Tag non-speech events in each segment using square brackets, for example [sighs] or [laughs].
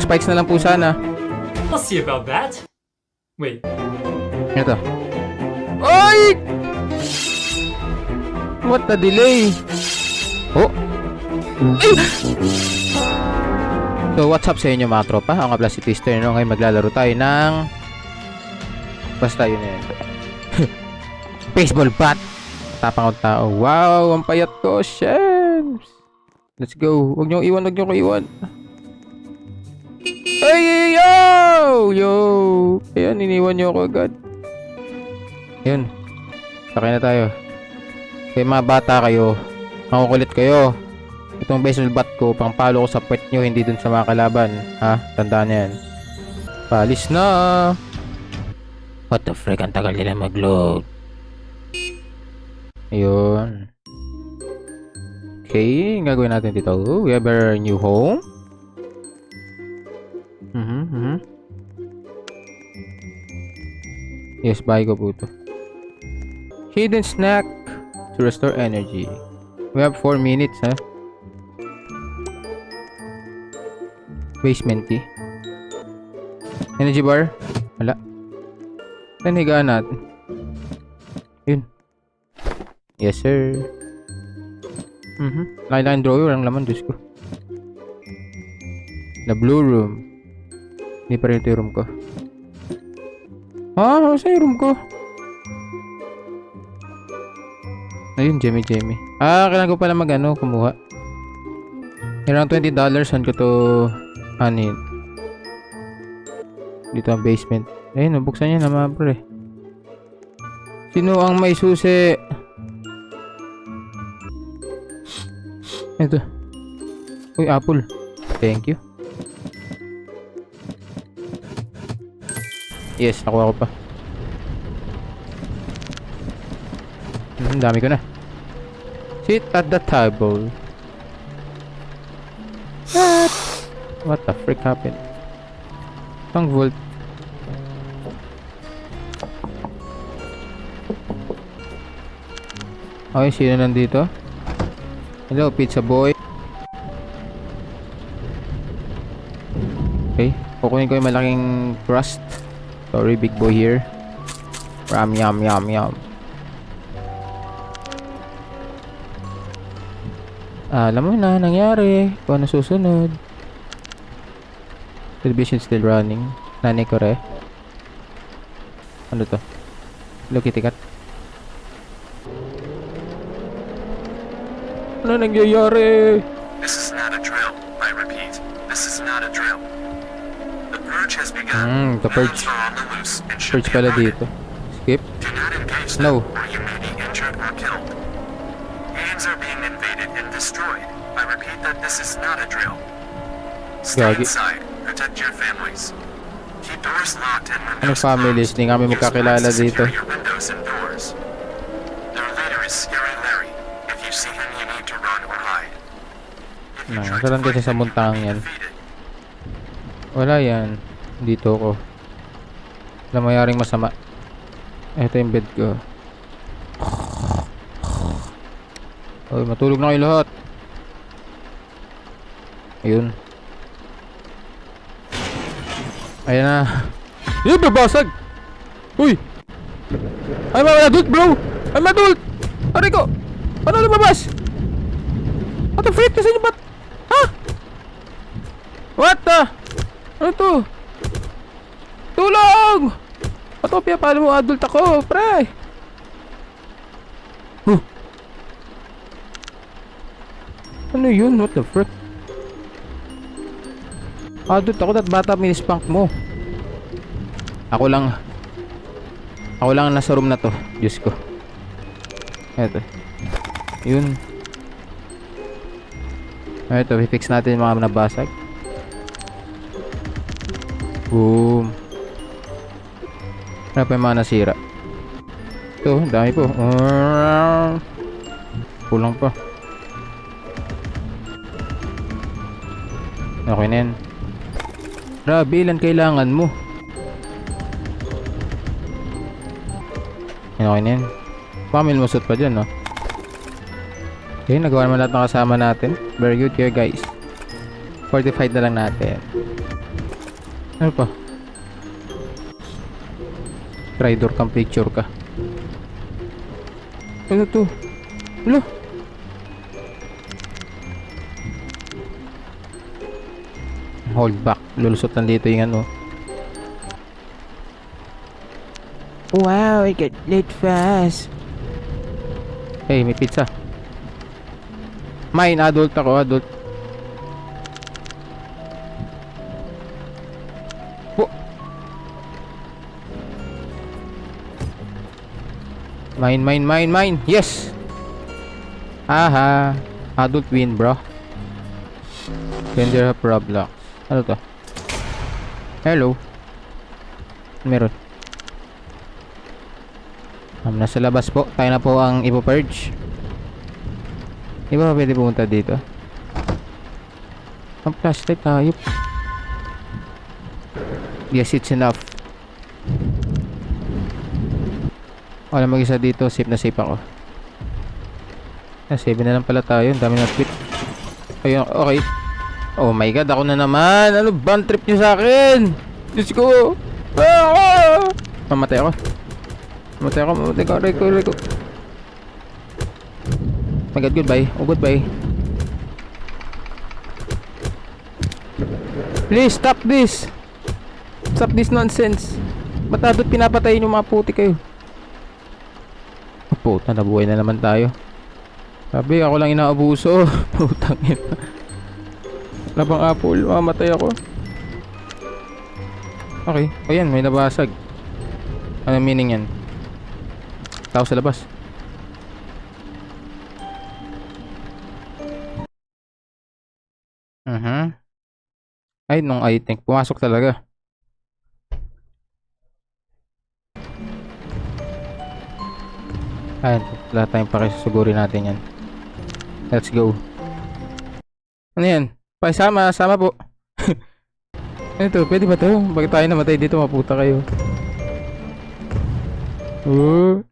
Pang spikes na lang po sana. I'll see about that. Wait, Ito. Ay! What the delay? Oh. Ay! So, what's up sa inyo mga tropa? Ako nga pala si Twister. No? Ngayon maglalaro tayo ng... Basta yun eh. [laughs] Baseball bat. Tapang ang tao. Wow! Ang payat ko. Shems! Let's go. Huwag niyo iwan. Huwag niyo ko iwan. Ay! Yo! Yo! Ayan, iniwan niyo ako agad. Yun. Sakay na tayo. Kaya mga bata kayo, makukulit kayo. Itong baseball bat ko, pangpalo ko sa pet nyo, hindi dun sa mga kalaban. Ha? Tandaan nyo yan. Palis na! What the frick? Ang tagal nila mag-load. Ayun. Okay, ang gagawin natin dito. We have our new home. Mhm, mhm. Yes, bahay ko po ito. Hidden snack to restore energy. We have 4 minutes, ha? Basement key. Energy bar? Wala. Saan higaan natin? Yun. Yes, sir. Mhm. Laki-laking drawer ang laman, Diyos ko. The blue room. Hindi pa rin ito yung room ko. Ah, saan yung room ko? Ayun, Jemmy Jemmy. Ah, kailangan ko pala mag ano, kumuha. Around $20 saan ko to anin. Dito ang basement. Ayun, nabuksan niya na mga pre. Sino ang may susi? Ito. Uy, apple. Thank you. Yes, nakuha ko pa. Hmm, dami ko na. Sit at the table. What? What the frick happened? Pang volt. Okay, sino nandito? Hello, pizza boy. Okay, kukunin ko yung malaking crust. Sorry, big boy here. Ram, yum, yum, yum. Alam mo na, nangyari. Kung ano susunod. Television still running. Nanay ko re. Ano to? Hello, Kitty Cat. Ano nangyayari? This is not Hmm, the purge. Be pala dito. Skip. No. Games are being invaded and destroyed. I repeat that this is not a drill. Stay Gagi. inside. Protect your families. Keep doors locked and windows families? closed. Hindi kami magkakilala dito. your windows and doors. Their leader is Scary Larry. If you see him, you need to run or hide. Nah, saan kasi sa be yan? Wala yan. Dito ko. Wala mayaring masama. Ito yung bed ko. Oy, matulog na kayo lahat. Ayun. Ayan na. Yun, babasag! Uy! I'm an adult, bro! I'm adult! Aray ko! Paano lumabas? What the frick? Kasi niyo ba't? Ha? What the? Ano to? Tulong! Patopia, paano mo adult ako, pre? Huh. Ano yun? What the frick? Adult ako, dat bata minispunk mo. Ako lang. Ako lang ang nasa room na to. Diyos ko. Eto. Yun. Eto, fix natin yung mga nabasag. Boom. Ano pa yung mga nasira? Ito, dami po. Ah, Kulang pa. Okay na yan. Grabe, ilan kailangan mo? Yan, okay na yan. Lumusot pa dyan, no? Okay, nagawa naman lahat ng kasama natin. Very good here, guys. 45 na lang natin. Ano pa? Tridor kang picture ka. Ano to? Ano? Hold back. Lulusot lang dito yung ano. Wow, I got late fast. Hey, may pizza. Mine, adult ako, adult. Mine, mine, mine, mine. Yes! Aha. Adult win, bro. Vendor of Roblox. Ano to? Hello. Meron. Um, nasa labas po. Tayo na po ang ipo-purge. Di ba pwede pumunta dito? Ang flashlight tayo. Yes, it's enough. Wala mag-isa dito. Safe na safe ako. Ah, save na lang pala tayo. Ang dami na tweet. Ayun, okay. Oh my god, ako na naman. Ano bang trip niyo sa akin? Diyos ko. Ah! Mamatay ako. Mamatay ako, mamatay ako. Aray ko. Oh my god, goodbye. Oh, goodbye. Please, stop this. Stop this nonsense. Ba't pinapatayin yung mga puti kayo? Puta, nabuhay na naman tayo. Sabi, ako lang inaabuso. [laughs] Putang ina. Labang apple, mamatay ako. Okay, ayan, may nabasag. Ano meaning yan? Tao sa labas. Mhm. Ay, nung I think, pumasok talaga. Ayan, wala tayong pakisusugurin natin yan. Let's go. Ano yan? Pakisama, sama po. [laughs] ano to? Pwede ba to? Bakit tayo namatay dito? Maputa kayo. Oh.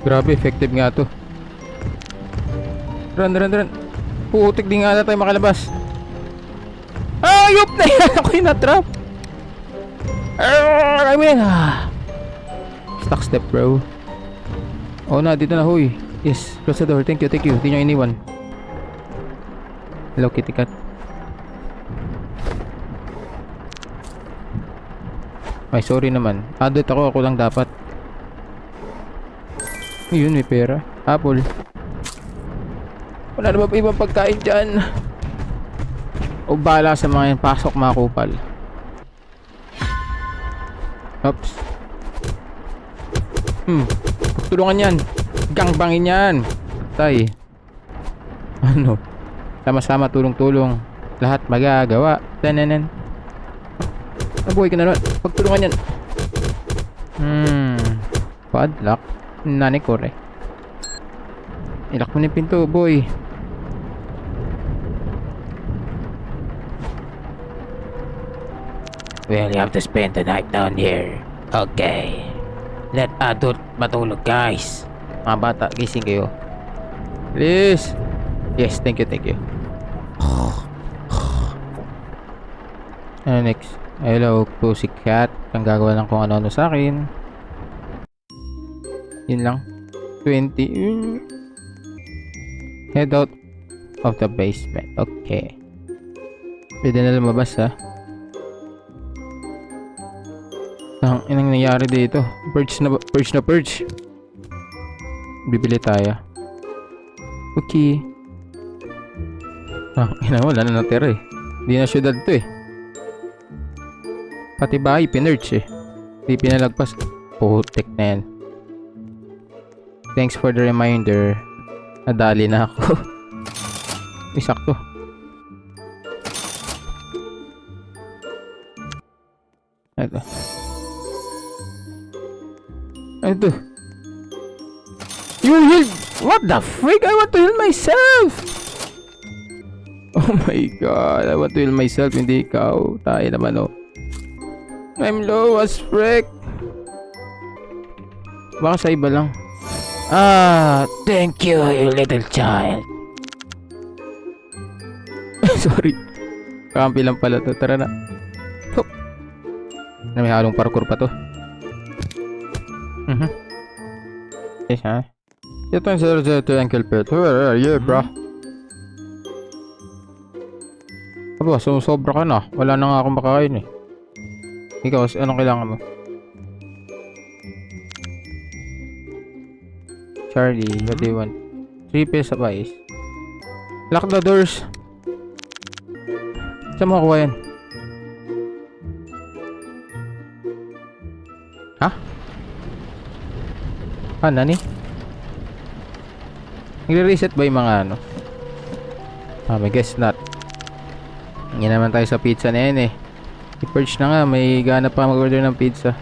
Grabe, effective nga to. Run, run, run. Putik di nga tayo makalabas. Ayop [laughs] na yan! Ako yung na-trap. Ah, I mean, ah. Stuck step, bro. Oh na, dito na, huy. Yes, close the door. Thank you, thank you. Hindi nyo iniwan. Hello, kitty cat. Ay, sorry naman. Adult ako, ako lang dapat. Yun, may pera. Apple. Wala na ba ibang pagkain dyan? O bala sa mga yan. Pasok mga kupal. Oops. Hmm. Tulungan yan. Gangbangin yan. Tay. Ano? Sama-sama tulong-tulong. Lahat magagawa. Tananan. Nabuhay ka na naman. Pagtulungan yan. Hmm. Padlock. Nani kore. Ilak mo na yung pinto, boy. Well, you have to spend the night down here. Okay. Let adult matulog, guys. Mga bata, gising kayo. Please. Yes, thank you, thank you. [sighs] Ano next? Hello, pussycat. Ang gagawa ng kung ano-ano sa akin. Yun lang. 20. Mm. Head out of the basement. Okay. Pwede na lumabas ha. Ang inang nangyari dito. Purge na purge na purge. Bibili tayo. Okay. Ah, [laughs] ina wala na natira eh. Hindi na syudad to eh. Pati bahay pinurge eh. Hindi pinalagpas. Putik na yan. Thanks for the reminder. Nadali na ako. [laughs] Isakto. Ito. Ito. You healed! What the freak? I want to heal myself! Oh my god, I want to heal myself, hindi ikaw. Tayo naman oh. I'm low as frick. Baka sa iba lang. Ah, thank you, you little child. [laughs] Sorry. Kampi lang pala to. Tara na. Hop. Na may halong parkour pa to. Mhm. Yes, ha? Ito yung sir to Uncle Pet. Where are you, bro? Aba, sumusobra ka na. Wala na nga akong makakain eh. Ikaw, anong kailangan mo? Charlie, what do you want? Three pieces of ice. Lock the doors. Saan mo kukuha yan? Ha? Ah, nani? Nagre-reset ba yung mga ano? Ah, may guess not. Hindi naman tayo sa pizza na yan eh. I-purge na nga, may gana pa mag-order ng pizza.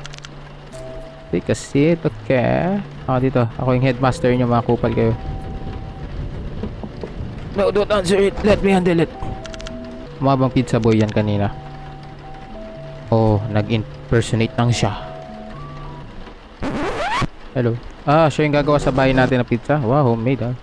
Take a seat, okay. Ako dito, ako yung headmaster nyo, mga kupal kayo. No, don't answer it. Let me handle it. Umabang pizza boy yan kanina. Oh, nag-impersonate lang siya. Hello. Ah, siya yung gagawa sa bahay natin ng pizza. Wow, homemade ah.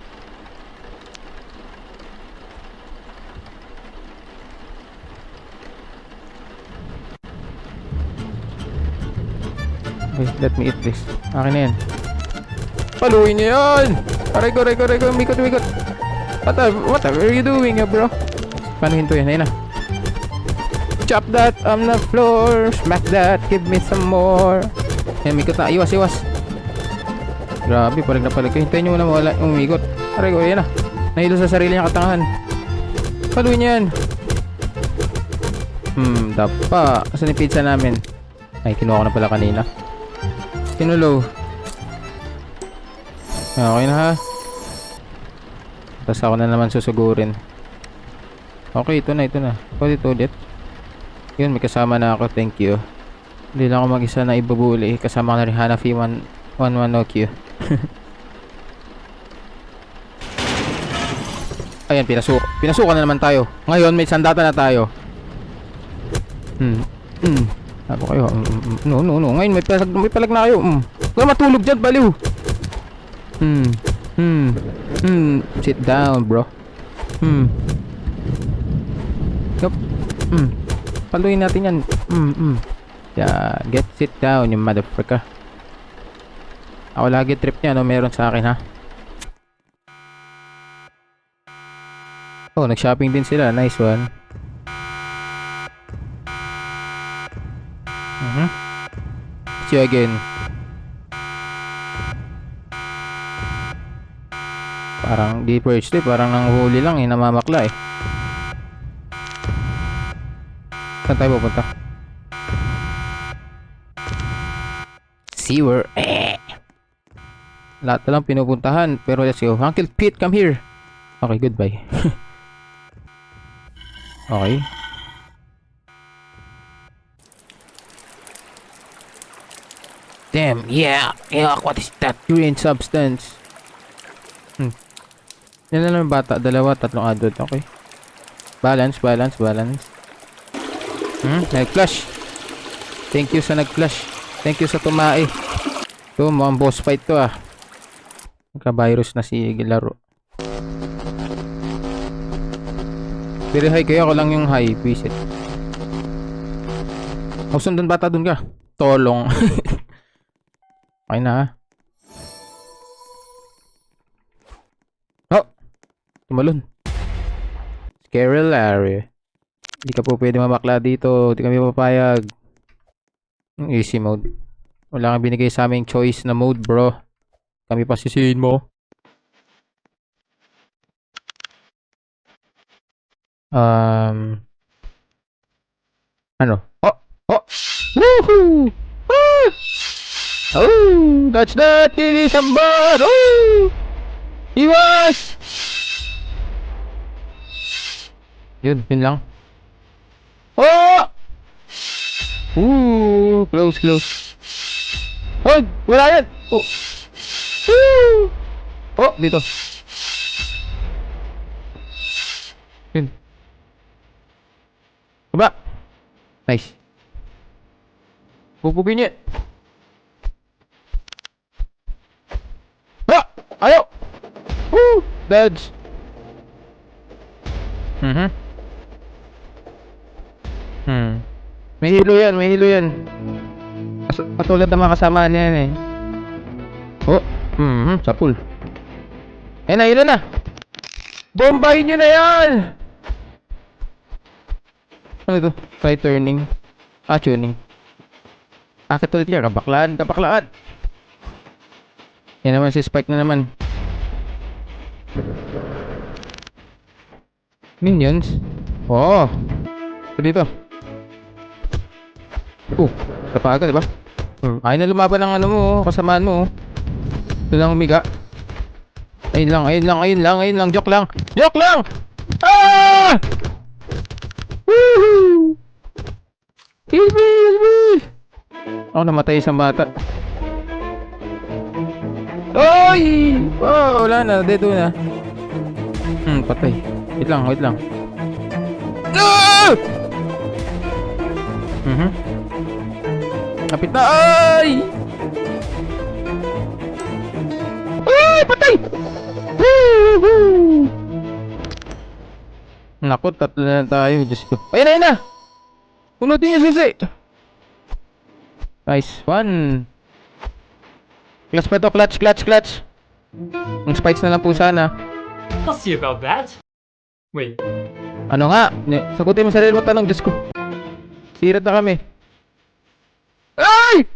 Okay, let me eat this. Akin na yan. Paluin niya yan! Aray ko, aray ko, aray ko. Mikot, mikot. What, the, what are you doing, bro? Paano hinto yan? Ayun na. Chop that on the floor. Smack that. Give me some more. Yan, mikot na. Iwas, iwas. Grabe, palag na palag. Hintayin nyo muna mawala yung umikot. Aray ko, yan na. Nahilo sa sarili niya katangahan. Paluin niya yan. Hmm, dapa. Asan yung pizza namin? Ay, kinuha ko na pala kanina. Kinulo. Okay na ha. Tapos ako na naman susugurin. Okay, ito na, ito na. Ulit, ulit. Yun, may kasama na ako. Thank you. Hindi lang ako mag-isa na ibubuli. Kasama ko na rin Hanafi 111 no Q. [laughs] Ayan, pinasuk pinasukan na naman tayo. Ngayon, may sandata na tayo. Hmm. Hmm. Sabi kayo, mm, mm, mm. no, no, no. Ngayon, may palag, may palag na kayo. Mm. Huwag matulog dyan, baliw. Hmm. Hmm. Hmm. Sit down, bro. Hmm. Yup. Hmm. Paluin natin yan. Hmm. Hmm. Yeah. Get sit down, you motherfucker. Ako lagi trip niya, no? Meron sa akin, ha? Oh, nag-shopping din sila. Nice one. Mhm. See you again. Parang di first day, parang nanghuli lang eh, namamakla eh. Saan tayo pupunta? Sewer. Eh. Lahat na lang pinupuntahan, pero let's go. Uncle Pete, come here. Okay, goodbye. [laughs] okay. Damn, yeah. Yeah, what is that green substance? Hmm. Yan lang bata. Dalawa, tatlong adult. Okay. Balance, balance, balance. Hmm, nag-flash. Thank you sa nag-flash. Thank you sa tumae. Ito, mukhang boss fight to ah. Nagka-virus na si Laro. Very high kayo. Ako lang yung high. Visit. Oh, sundan bata dun ka. Tolong. [laughs] okay na ha. Oh! Tumalon. Scarrel area. Hindi ka po pwede mamakla dito. Hindi kami papayag. Easy mode. Wala kang binigay sa aming choice na mode, bro. Kami pa sisihin mo. Um... Ano? Oh! Oh! Woohoo! Ah! Oh! That's that! Kinisambar! Oh! Iwas! Yun, yun lang. Oh! Ooh, close, close. Hoy, wala yan. Oh. Woo! Oh, dito. Yun. Baba. Nice. Pupugin niya. Ha! Ayaw! Woo! Dodge. Mm-hmm. Hmm. May hilo yan, may hilo yan. Patulad ng mga kasama niya yan eh. Oh, mhm, sa pool. Eh na, hilo na. Bombahin nyo na yan! Ano ito? Try turning. Ah, tuning. Akit ulit yan, kabaklaan, kabaklaan. Yan naman si Spike na naman. Minions? Oo. Oh. Ito dito. Oh, napaga, di ba? Hmm. Ayaw na lumaban ng ano mo, oh, kasamaan mo. Ito lang umiga. Ayun lang, ayun lang, ayun lang, ayun lang, joke lang. Joke lang! Ah! Woohoo! Heal me, heal me! Ako namatay isang bata. Oy! Oh, wala na, dedo na. Hmm, patay. Wait lang, wait lang. Ah! Mhm. Kapit na. Ay! Patay! Naku, tatlo na tayo. Diyos ko. Ayun na, ayun na! Punutin niyo, Sisi! Nice one. Clutch pa to, clutch, clutch, clutch. Ang spikes na lang po sana. I'll see about that. Wait, Ano nga? Sagutin mo sarili mo tanong, Diyos ko. Sirat na kami. Ay!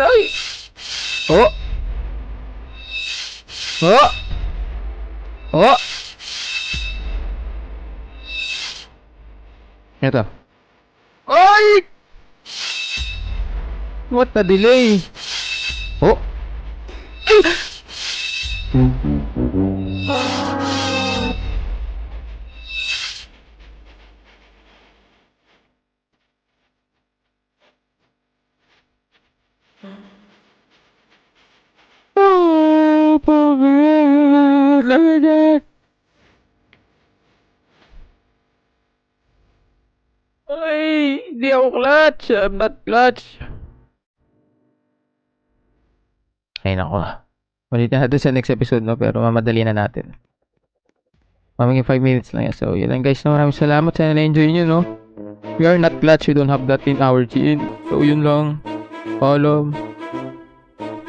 Ay! Oh! Oh! Oh! Ito. Ay! What the delay? Oh! Ay! Ay, hindi ako clutch. I'm not clutch. Ay, nako. Balitan natin sa next episode, no? Pero mamadali na natin. Mamingin 5 minutes lang yan. So, yun lang guys. No? Maraming salamat. Sana na-enjoy nyo, no? We are not clutch. We don't have that in our gene. So, yun lang. Follow.